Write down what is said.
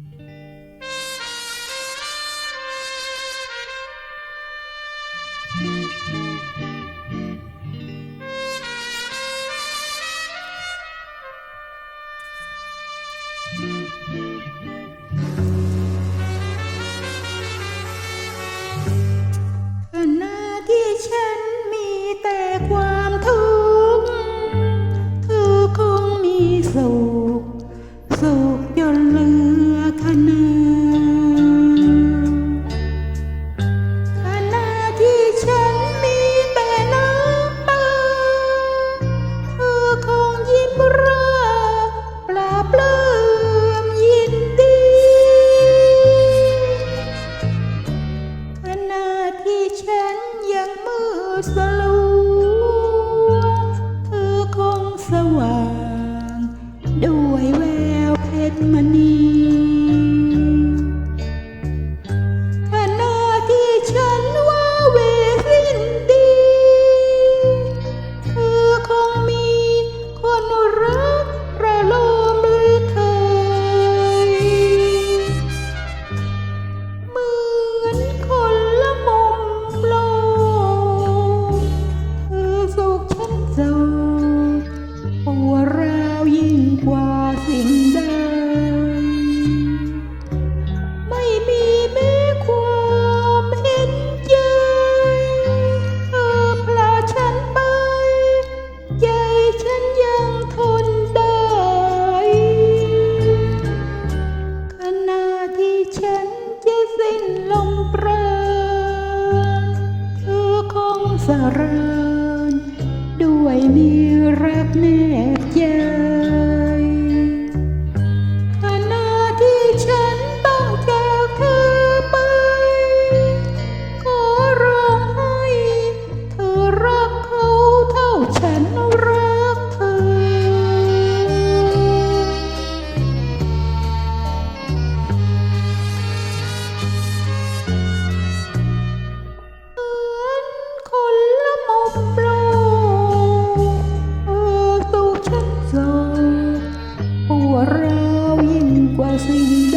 Mm-hmm. สลัวเธอคงสว่าง ด้วยแววเพชรมณี รานด้วยมีรักแนบยา falsely